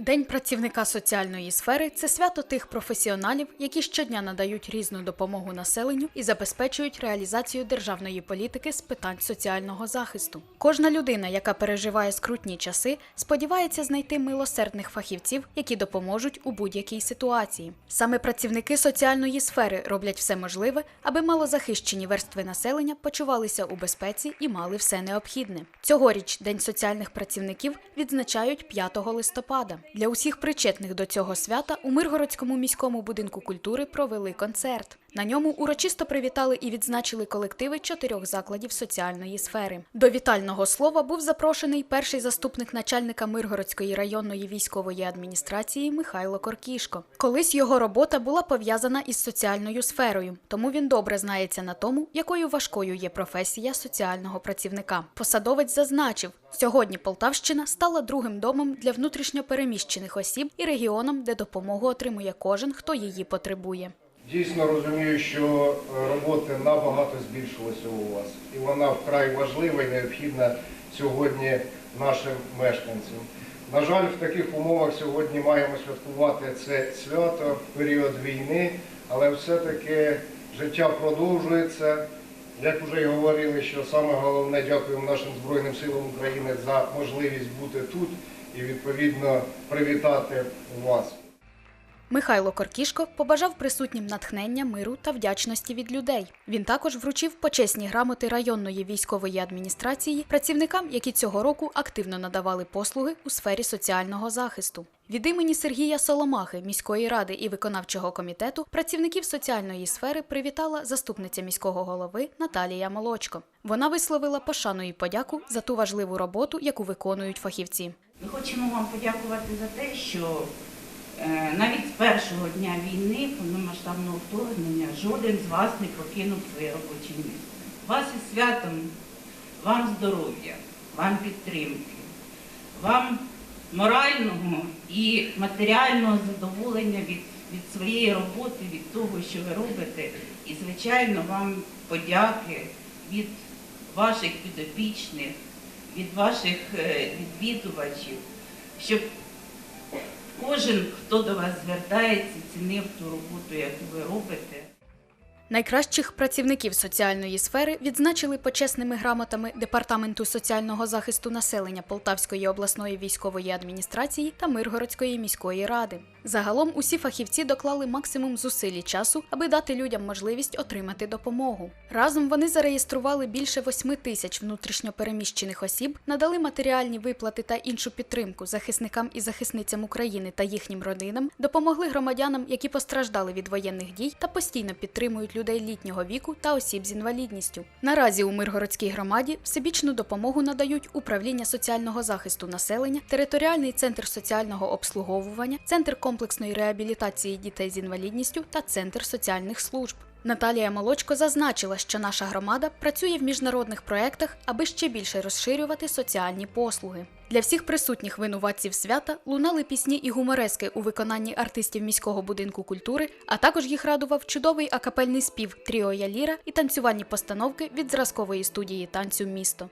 День працівника соціальної сфери це свято тих професіоналів, які щодня надають різну допомогу населенню і забезпечують реалізацію державної політики з питань соціального захисту. Кожна людина, яка переживає скрутні часи, сподівається знайти милосердних фахівців, які допоможуть у будь-якій ситуації. Саме працівники соціальної сфери роблять все можливе, аби малозахищені верстви населення почувалися у безпеці і мали все необхідне. Цьогоріч День соціальних працівників відзначають 5 листопада. Для усіх причетних до цього свята у Миргородському міському будинку культури провели концерт. На ньому урочисто привітали і відзначили колективи чотирьох закладів соціальної сфери. До вітального слова був запрошений перший заступник начальника Миргородської районної військової адміністрації Михайло Коркішко. Колись його робота була пов'язана із соціальною сферою, тому він добре знається на тому, якою важкою є професія соціального працівника. Посадовець зазначив, сьогодні Полтавщина стала другим домом для внутрішньопереміщених осіб і регіоном, де допомогу отримує кожен, хто її потребує. Дійсно розумію, що е, роботи набагато збільшилося у вас, і вона вкрай важлива і необхідна сьогодні нашим мешканцям. На жаль, в таких умовах сьогодні маємо святкувати це свято в період війни, але все-таки життя продовжується. Як вже й говорили, що саме головне дякуємо нашим Збройним силам України за можливість бути тут і відповідно привітати вас. Михайло Коркішко побажав присутнім натхнення, миру та вдячності від людей. Він також вручив почесні грамоти районної військової адміністрації працівникам, які цього року активно надавали послуги у сфері соціального захисту. Від імені Сергія Соломахи, міської ради і виконавчого комітету працівників соціальної сфери привітала заступниця міського голови Наталія Молочко. Вона висловила пошану і подяку за ту важливу роботу, яку виконують фахівці. Ми хочемо вам подякувати за те, що навіть з першого дня війни, повномасштабного вторгнення, жоден з вас не покинув своє робоче місце. Вас із святом, вам здоров'я, вам підтримки, вам морального і матеріального задоволення від, від своєї роботи, від того, що ви робите. І, звичайно, вам подяки від ваших підопічних, від ваших е, відвідувачів, щоб кожен, хто до вас звертається, цінив ту роботу, яку ви робите. Найкращих працівників соціальної сфери відзначили почесними грамотами Департаменту соціального захисту населення Полтавської обласної військової адміністрації та Миргородської міської ради. Загалом усі фахівці доклали максимум зусиль і часу, аби дати людям можливість отримати допомогу. Разом вони зареєстрували більше 8 тисяч внутрішньопереміщених осіб, надали матеріальні виплати та іншу підтримку захисникам і захисницям України та їхнім родинам, допомогли громадянам, які постраждали від воєнних дій та постійно підтримують людей літнього віку та осіб з інвалідністю. Наразі у Миргородській громаді всебічну допомогу надають управління соціального захисту населення, територіальний центр соціального обслуговування, центр комплексної реабілітації дітей з інвалідністю та центр соціальних служб. Наталія Молочко зазначила, що наша громада працює в міжнародних проєктах, аби ще більше розширювати соціальні послуги. Для всіх присутніх винуватців свята лунали пісні і гуморески у виконанні артистів міського будинку культури, а також їх радував чудовий акапельний спів Тріо Яліра і танцювальні постановки від зразкової студії танцю місто.